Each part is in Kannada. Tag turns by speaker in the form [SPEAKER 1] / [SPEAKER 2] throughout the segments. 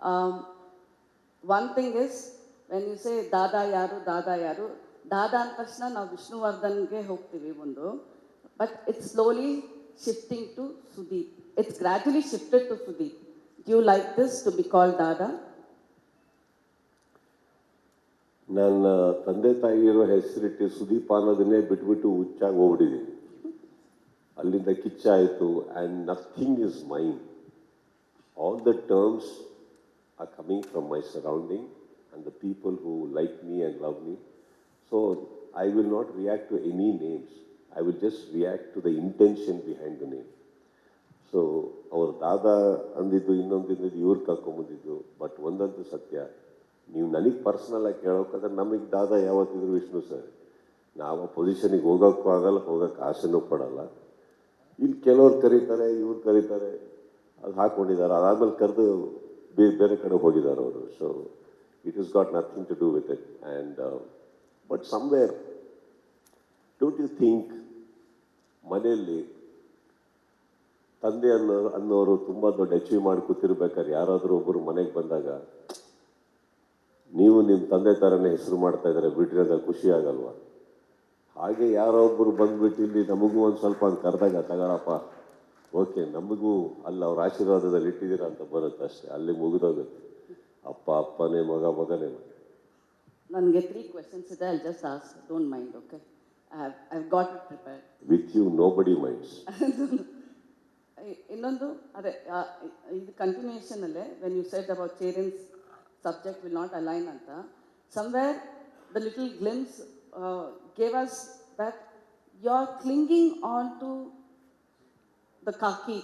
[SPEAKER 1] Um, one thing is, when you say ದಾದಾ ಯಾರು ದಾದಾ ಯಾರು ದಾದಾ ಅಂದ ತಕ್ಷಣ ನಾವು ವಿಷ್ಣುವರ್ಧನ್ಗೆ ಹೋಗ್ತೀವಿ ಒಂದು but it's slowly shifting to Sudeep it's gradually shifted to Sudeep you like this to be call Dada
[SPEAKER 2] ನನ್ನ ತಂದೆ ತಾಯಿಗಿರೋ ಹೆಸರಿಟ್ಟು ಸುದೀಪ್ ಅನ್ನೋದನ್ನೇ ಬಿಟ್ಬಿಟ್ಟು ಹುಚ್ಚಾಗಿ ಹೋಗ್ಬಿಟ್ಟಿದ್ದೀನಿ. ಅಲ್ಲಿಂದ ಕಿಚ್ಚಾಯಿತು and nothing is mind all the terms are from from surrounding and the the people who like and love me. So so I will not react to any names I will just to the the intention the name. So ಅವ್ರ ದಾದಾ ಅಂದಿದ್ದು, ಇನ್ನೊಂದು ಇಂದಿದ್ದು ಇವ್ರು ಕರ್ಕೊಂಬಂದಿದ್ದು ಬಟ್ ಒಂದಂತೂ ಸತ್ಯ, ನೀವು ನನಗೆ ಪರ್ಸ್ನಲ್ ಆಗಿ ಕೇಳೋಕ್ಕಾದ್ರೆ ನಮಗೆ ದಾದಾ ಯಾವತ್ತಿದ್ರು ವಿಷ್ಣು ಸರ್ ನಾವು ಪೊಸಿಷನಿಗೆ ಹೋಗೋಕ್ಕೂ ಆಗಲ್ಲ ಹೋಗೋಕ್ಕೆ ಆಸೆನೂ ಪಡಲ್ಲ. ಇಲ್ಲಿ ಕೆಲವ್ರು ಕರೀತಾರೆ, ಇವ್ರು ಕರೀತಾರೆ. ಅದು ಹಾಕ್ಕೊಂಡಿದ್ದಾರೆ ಅದಾದಮೇಲೆ ಕರೆದು ಬೇರೆ ಕಡೆ ಹೋಗಿದ್ದಾರೆ ಅವರು. So it is got nothing to do with it and but somewhere don't you think ಮನೆಯಲ್ಲಿ ತಂದೆ ಅನ್ನೋ, ಅನ್ನೋರು ತುಂಬ ದೊಡ್ಡ ಅಚೀವ್ ಮಾಡಿ ಕೂತಿರ್ಬೇಕಾದ್ರೆ ಯಾರಾದರೂ ಒಬ್ಬರು ಮನೆಗೆ ಬಂದಾಗ, ನೀವು ನಿಮ್ಮ ತಂದೆ ಥರನೇ ಹೆಸರು ಮಾಡ್ತಾ ಇದ್ದಾರೆ, ಬಿಟ್ರೆ ಅದ ಖುಷಿ ಆಗಲ್ವಾ? ಹಾಗೆ ಯಾರೋ ಒಬ್ಬರು ಬಂದುಬಿಟ್ಟು ಇಲ್ಲಿ ನಮಗೂ ಒಂದು ಸ್ವಲ್ಪ ಅಂತ ಕರೆದಾಗ, ತಗೊಳಪ್ಪ ಓಕೆ ನಮಗೂ ಅಲ್ಲಿ ಅವ್ರ ಆಶೀರ್ವಾದದಲ್ಲಿ ಇಟ್ಟಿದ್ದೀರಾ ಅಂತ ಬರುತ್ತೆ ಅಷ್ಟೇ. ಅಲ್ಲಿ ಮುಗಿದೋಗುತ್ತೆ. ಅಪ್ಪ ಅಪ್ಪನೇ ಮಗ ಮಗನೇ ಮಗ.
[SPEAKER 1] ನನಗೆ ತ್ರೀ ಕ್ವೆಶನ್ಸ್ ಇದೆ I just as don't mind okay I have got prepare
[SPEAKER 2] with you know buddy minds
[SPEAKER 1] ಇನ್ನೊಂದು ಅದೇ ಇದು ಕಂಟಿನ್ಯೂಷನ್ ಅಲ್ಲೇ ವೆನ್ ಯು ಸೆಟ್ ಅಬೌಟ್ ಚೇರಿನ್ಸ್ ಸಬ್ಜೆಕ್ಟ್ ವಿಲ್ ನಾಟ್ ಅಲೈನ್ ಅಂತ somewhere the little glimpse gave us that you are clinging on to the khaki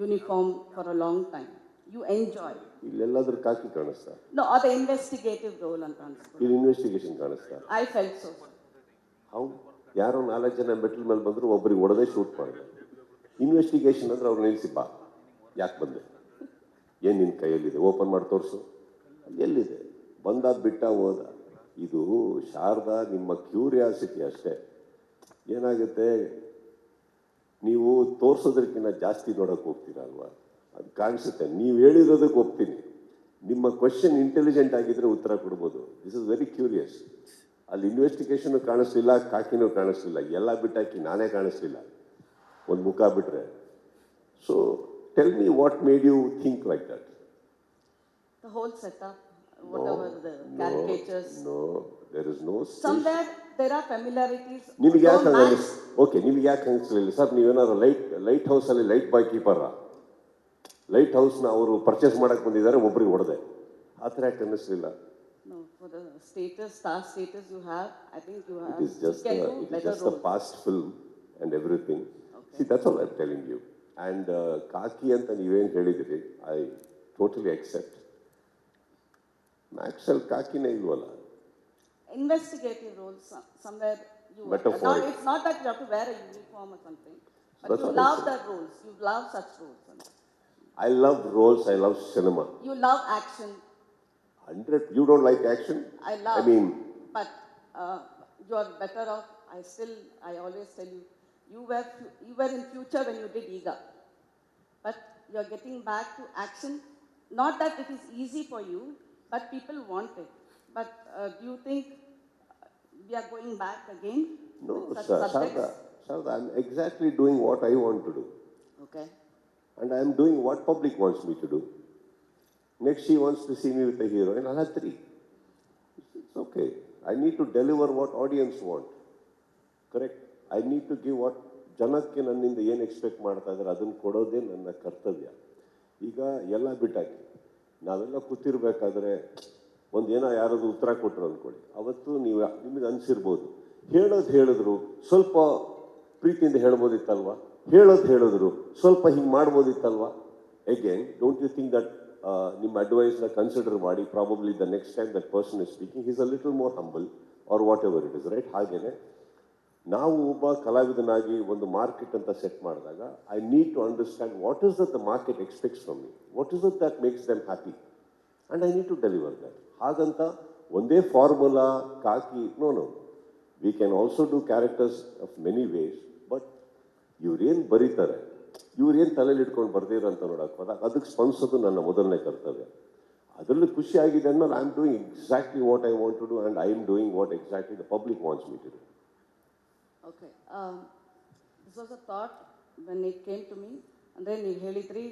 [SPEAKER 1] uniform for a long time you enjoy
[SPEAKER 2] ಇಲ್ಲೆಲ್ಲಾದ್ರೂ ಕಾಕಿ ಕಾಣಿಸ್ತಾ?
[SPEAKER 1] ನೋ ಅದು ಇನ್ವೆಸ್ಟಿಗೇಟಿವ್ ರೋಲ್ ಅಂತ ಅನ್ಸ್ಬೋದು.
[SPEAKER 2] ಇದು ಇನ್ವೆಸ್ಟಿಗೇಷನ್ ಕಾಣಿಸ್ತಾ?
[SPEAKER 1] ಐ ಫೆಲ್ಟ್ ಸೊ
[SPEAKER 2] ಹೌ ಯಾರೋ ನಾಲ್ಕು ಜನ ಮೆಟ್ಲ್ ಮೇಲೆ ಬಂದರು ಒಬ್ಬರಿಗೆ ಹೊಡೆದೇ ಶೂಟ್ ಮಾಡಿದೆ ಇನ್ವೆಸ್ಟಿಗೇಷನ್ ಅಂದ್ರೆ ಅವ್ರು ನಿಲ್ಲಿಸಿ ಬಾ. ಯಾಕೆ ಬಂದೆ? ಏನು ನಿನ್ನ ಕೈಯಲ್ಲಿದೆ? ಓಪನ್ ಮಾಡಿ ತೋರಿಸು. ಎಲ್ಲಿದೆ? ಬಂದ ಬಿಟ್ಟ ಹೋದ. ಇದು ಶಾರದಾ ನಿಮ್ಮ ಕ್ಯೂರಿಯಾಸಿಟಿ ಅಷ್ಟೇ. ಏನಾಗುತ್ತೆ? ನೀವು ತೋರಿಸೋದಕ್ಕಿಂತ ಜಾಸ್ತಿ ನೋಡೋಕೆ ಹೋಗ್ತೀರಲ್ವಾ? ಅದು ಕಾಣಿಸುತ್ತೆ. ನೀವು ಹೇಳಿರೋದಕ್ಕೆ ಒಪ್ತೀನಿ. ನಿಮ್ಮ ಕ್ವಶನ್ ಇಂಟೆಲಿಜೆಂಟ್ ಆಗಿದ್ರೆ ಉತ್ತರ ಕೊಡ್ಬೋದು. ದಿಸ್ ಇಸ್ ವೆರಿ ಕ್ಯೂರಿಯಸ್ ಅಲ್ಲಿ ಇನ್ವೆಸ್ಟಿಗೇಷನು ಕಾಣಿಸ್ಲಿಲ್ಲ ಕಾಕಿನೂ ಕಾಣಿಸ್ಲಿಲ್ಲ ಎಲ್ಲ ಬಿಟ್ಟಾಕಿ ನಾನೇ ಕಾಣಿಸ್ಲಿಲ್ಲ. ಒಂದು ಮುಖ ಬಿಟ್ರೆ. So tell me what made you think like that
[SPEAKER 1] The whole setup, whatever the caricatures.
[SPEAKER 2] No there is no
[SPEAKER 1] Somewhere
[SPEAKER 2] ನಿಮ್ಗೆ ಯಾಕೆ ಓಕೆ ನಿಮ್ಗೆ ಯಾಕೆ ಅನಿಸ್ಲಿಲ್ಲ? ಸರ್ ನೀವೇನಾದ್ರು ಲೈಟ್ ಲೈಟ್ ಹೌಸ್ ಅಲ್ಲಿ ಲೈಟ್ ಬಾಯ್ ಕೀಪರ ಲೈಟ್ ಹೌಸ್ನ ಅವರು ಪರ್ಚೇಸ್ ಮಾಡಕ್ ಬಂದಿದ್ದಾರೆ ಒಬ್ಬರಿಗೆ ಹೊಡೆದೆ. ಆ ಥರ ಯಾಕೆ ಅನಿಸ್ಲಿಲ್ಲ
[SPEAKER 1] ಕಾಕಿ
[SPEAKER 2] uh, ಅಂತ ನೀವೇನು ಹೇಳಿದಿರಿ ಐ ಟೋಟಲಿ ಅಕ್ಸೆಪ್ಟ್ ಮ್ಯಾಕ್ಸಲ್ ಕಾಕಿನೇ ಇಲ್ವಲ್ಲ?
[SPEAKER 1] investigative role some, somewhere. You not. It's not that you have to wear a uniform or something, but
[SPEAKER 2] That's
[SPEAKER 1] you love that roles. You love such roles.
[SPEAKER 2] I love roles, I love cinema.
[SPEAKER 1] You love action.
[SPEAKER 2] 100. You don't like action?
[SPEAKER 1] I love.
[SPEAKER 2] I mean,
[SPEAKER 1] but uh, you are better off. I still, I always tell you, you were you were in future when you did EGA, but you are getting back to action. Not that it is easy for you, but people want it. But uh, do you think uh, we are going back again?
[SPEAKER 2] no,
[SPEAKER 1] such subjects?
[SPEAKER 2] Sharda, Sharda, I'm exactly doing what I want to do.
[SPEAKER 1] Okay.
[SPEAKER 2] And I'm am doing what public wants me to do. Next, she wants to see me with a heroine. I'll have three. It's okay. I need to deliver what audience want. Correct? I need to give what ಜನಕ್ಕೆ ನನ್ನಿಂದ ಏನು ಎಕ್ಸ್ಪೆಕ್ಟ್ ಮಾಡ್ತಾ ಇದ್ದಾರೆ ಅದನ್ನು ಕೊಡೋದೇ ನನ್ನ ಕರ್ತವ್ಯ ಈಗ ಎಲ್ಲ ಬಿಟ್ಟಾಕಿ ನಾವೆಲ್ಲ ಕೂತಿರ್ಬೇಕಾದ್ರೆ ಒಂದು ಏನೋ ಯಾರಾದ್ರು ಉತ್ತರ ಕೊಟ್ಟರು ಅಂದ್ಕೊಳ್ಳಿ ಅವತ್ತು ನೀವು ನಿಮಗೆ ಅನಿಸಿರ್ಬೋದು. ಹೇಳೋದು ಹೇಳಿದ್ರು, ಸ್ವಲ್ಪ ಪ್ರೀತಿಯಿಂದ ಹೇಳ್ಬೋದಿತ್ತಲ್ವ? ಹೇಳೋದು ಹೇಳಿದ್ರು, ಸ್ವಲ್ಪ ಹಿಂಗೆ ಮಾಡ್ಬೋದಿತ್ತಲ್ವ? Again don't you think that ನಿಮ್ಮ ಅಡ್ವೈಸ್ನ ಕನ್ಸಿಡರ್ ಮಾಡಿ probably the next time that person is speaking is a little more humble or whatever it is right ಹಾಗೇನೆ, ನಾವು ಒಬ್ಬ ಕಲಾವಿದನಾಗಿ ಒಂದು ಮಾರ್ಕೆಟ್ ಅಂತ ಸೆಟ್ ಮಾಡಿದಾಗ I need to understand what is that the market expects from me what is that that makes them happy and I need to deliver that ಹಾಗಂತ ಒಂದೇ formula khaki no no we can also do characters of many ways but ಇವ್ರೇನು ಬರೀತಾರೆ? ಇವ್ರೇನು ತಲೆಯಲ್ಲಿ ಇಟ್ಕೊಂಡು ಬರ್ದಿರೋ ಅಂತ ನೋಡಕ್ಕೆ ಹೋದಾಗ ಅದಕ್ಕೆ ಸ್ಪಂದಿಸೋದು ನನ್ನ ಮೊದಲನೇ ಕರ್ತವ್ಯ. ಅದರಲ್ಲಿ ಖುಷಿ ಆಗಿದೆ ಅಂದ್ಮೇಲೆ I am doing exactly what I want to do and I am doing what exactly the public wants me to do
[SPEAKER 1] okay this was a thought when it came to me ಅಂದರೆ ನೀವು ಹೇಳಿದ್ರಿ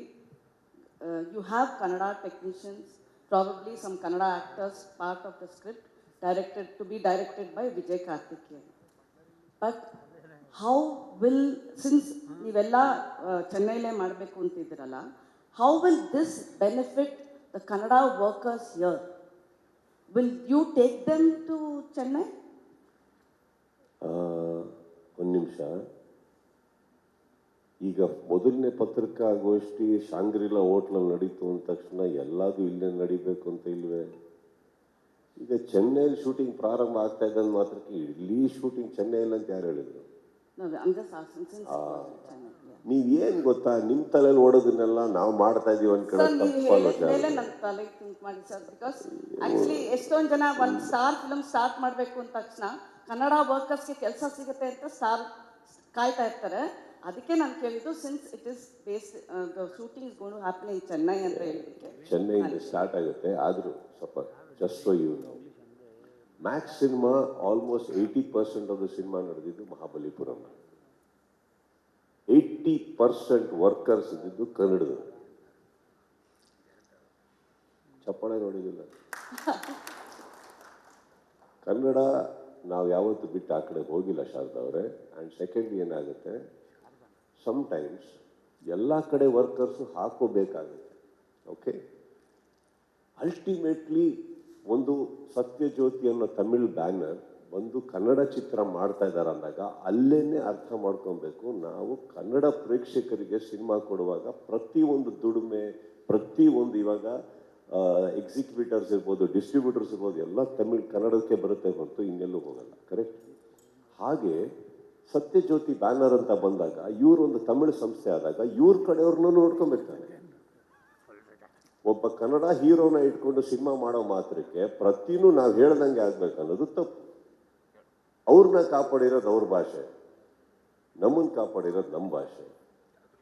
[SPEAKER 1] you have Kannada technicians probably some Kannada actors part of the script directed to be directed by Vijay Karthikeyan but how will since ನೀವೆಲ್ಲ ಚೆನ್ನೈಲೇ ಮಾಡಬೇಕು ಅಂತಿದ್ದೀರಲ್ಲ how will this benefit the Kannada workers your will you take them to Chennai
[SPEAKER 2] ಒಂದು ನಿಮಿಷ. ಈಗ ಮೊದಲನೇ ಪತ್ರಿಕಾಗೋಷ್ಠಿ ಶಾಂಗ್ರಿಲಾ ಹೋಟ್ಲಲ್ಲಿ ನಡೀತು ಅಂದ ತಕ್ಷಣ ಎಲ್ಲದೂ ಇಲ್ಲೇ ನಡಿಬೇಕು ಅಂತ ಇಲ್ವೇ? ಈಗ ಚೆನ್ನೈಲಿ ಶೂಟಿಂಗ್ ಪ್ರಾರಂಭ ಆಗ್ತಾ ಇದೆ ಮಾತ್ರ ಮಾತ್ರಕ್ಕೆ ಇಲ್ಲಿ ಶೂಟಿಂಗ್ ಚೆನ್ನೈಲಿ ಅಂತ ಯಾರು ಹೇಳಿದ್ರು. ನೀವೇನ್ ಗೊತ್ತಾ ನಿಮ್ ತಲೆಯಲ್ಲಿ ಓಡೋದನ್ನೆಲ್ಲ ನಾವು ಮಾಡ್ತಾ ಇದೀವಿ
[SPEAKER 1] ಆಕ್ಚುಲಿ ಎಷ್ಟೊಂದು ಜನ ಒಂದು ಸ್ಟಾರ್ ಫಿಲ್ಮ್ ಸ್ಟಾರ್ಟ್ ಮಾಡಬೇಕು ಅಂದ ತಕ್ಷಣ ಕನ್ನಡ ವರ್ಕರ್ಸ್ಗೆ ಕೆಲಸ ಸಿಗುತ್ತೆ ಅಂತ ಸ್ಟಾರ್ ಕಾಯ್ತಾ ಇರ್ತಾರೆ. ಅದಕ್ಕೆ ನಾನು ಕೇಳಿದ್ದು since it is base shooting is gonna happen in Chennai ಅಂತ ಹೇಳಿದ್ದಕ್ಕೆ.
[SPEAKER 2] ಇಂದ ಸ್ಟಾರ್ಟ್ ಆಗುತ್ತೆ, ಆದರೂ ಸ್ವಲ್ಪ ಜಸ್ಟ್ ಫಾರ್ ಯು ನಾವು Max cinema almost eighty percent of the cinema ನಡೆದಿದ್ದು ಮಹಾಬಲಿಪುರಂ. ಏಯ್ಟಿ ಪರ್ಸೆಂಟ್ ವರ್ಕರ್ಸ್ ಇದ್ದಿದ್ದು ಕನ್ನಡದ ಚಪ್ಪಾಳೆ ನೋಡಿದಿಲ್ಲ. ಕನ್ನಡ ನಾವು ಯಾವತ್ತೂ ಬಿಟ್ಟು ಆ ಕಡೆ ಹೋಗಿಲ್ಲ ಶಾರದಾ ಅವರೇ. ಆ್ಯಂಡ್ ಸೆಕೆಂಡ್ ಏನಾಗುತ್ತೆ ಸಮ್ಟೈಮ್ಸ್ ಎಲ್ಲ ಕಡೆ ವರ್ಕರ್ಸು ಹಾಕೋಬೇಕಾಗುತ್ತೆ ಓಕೆ ಅಲ್ಟಿಮೇಟ್ಲಿ ಒಂದು ಸತ್ಯಜ್ಯೋತಿ ಅನ್ನೋ ತಮಿಳ್ ಬ್ಯಾನರ್ ಬಂದು ಕನ್ನಡ ಚಿತ್ರ ಮಾಡ್ತಾ ಇದ್ದಾರೆ ಅಂದಾಗ ಅರ್ಥ ಮಾಡ್ಕೊಬೇಕು. ನಾವು ಕನ್ನಡ ಪ್ರೇಕ್ಷಕರಿಗೆ ಸಿನಿಮಾ ಕೊಡುವಾಗ ಪ್ರತಿಯೊಂದು ದುಡಿಮೆ ಪ್ರತಿಯೊಂದು ಇವಾಗ ಎಕ್ಸಿಕ್ಯೂಟರ್ಸ್ ಇರ್ಬೋದು ಡಿಸ್ಟ್ರಿಬ್ಯೂಟರ್ಸ್ ಇರ್ಬೋದು, ಎಲ್ಲ ತಮಿಳ್ ಕನ್ನಡಕ್ಕೆ ಬರುತ್ತೆ ಹೊರತು ಇನ್ನೆಲ್ಲೂ ಹೋಗಲ್ಲ ಕರೆಕ್ಟ್ ಹಾಗೆ ಸತ್ಯಜ್ಯೋತಿ ಬ್ಯಾನರ್ ಅಂತ ಬಂದಾಗ ಇವ್ರೊಂದು ತಮಿಳು ಸಂಸ್ಥೆ ಆದಾಗ, ಇವ್ರ ಕಡೆಯವ್ರನ್ನೂ ನೋಡ್ಕೊಂಡ್ಬಿಡ್ತಾರೆ ಒಬ್ಬ ಕನ್ನಡ ಹೀರೋನ ಇಟ್ಕೊಂಡು ಸಿನಿಮಾ ಮಾಡೋ ಮಾತ್ರಕ್ಕೆ ಪ್ರತಿನೂ ನಾವು ಹೇಳ್ದಂಗೆ ಆಗ್ಬೇಕನ್ನೋದು ತಪ್ಪು. ಅವ್ರನ್ನ ಕಾಪಾಡಿರೋದು ಅವ್ರ ಭಾಷೆ. ನಮ್ಮನ್ನು ಕಾಪಾಡಿರೋದು ನಮ್ಮ ಭಾಷೆ.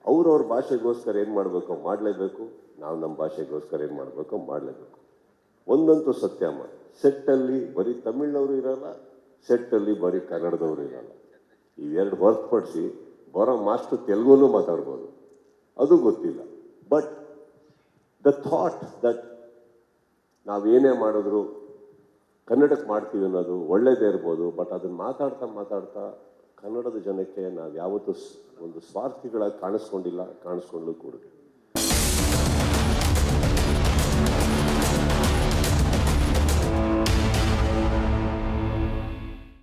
[SPEAKER 2] ಅವ್ರವ್ರ ಭಾಷೆಗೋಸ್ಕರ ಏನು ಮಾಡಬೇಕು ಮಾಡಲೇಬೇಕು, ನಾವು ನಮ್ಮ ಭಾಷೆಗೋಸ್ಕರ ಏನು ಮಾಡಬೇಕು ಮಾಡಲೇಬೇಕು. ಒಂದಂತೂ ಸತ್ಯಮ್ಮ. ಸೆಟ್ಟಲ್ಲಿ ಬರೀ ತಮಿಳ್ನವರು ಇರಲ್ಲ, ಸೆಟ್ಟಲ್ಲಿ ಬರೀ ಕನ್ನಡದವರು ಇರಲ್ಲ. ಇವೆರಡು ಹೊರತುಪಡಿಸಿ ಬರೋ ಮಾಸ್ಟರ್ ತೆಲುಗುನೂ ಮಾತಾಡ್ಬೋದು. ಅದು ಗೊತ್ತಿಲ್ಲ. ಬಟ್ ದ ಥಾಟ್ ದಟ್ ನಾವೇನೇ ಮಾಡಿದ್ರು ಕನ್ನಡಕ್ಕೆ ಮಾಡ್ತೀವಿ ಅನ್ನೋದು ಒಳ್ಳೇದೇ ಇರ್ಬೋದು ಬಟ್ ಅದನ್ನು ಮಾತಾಡ್ತಾ ಮಾತಾಡ್ತಾ ಕನ್ನಡದ ಜನಕ್ಕೆ ನಾವು ಯಾವತ್ತೂ ಒಂದು ಸ್ವಾರ್ಥಿಗಳಾಗಿ ಕಾಣಿಸ್ಕೊಂಡಿಲ್ಲ ಕಾಣಿಸ್ಕೊಂಡು ಕೂಡ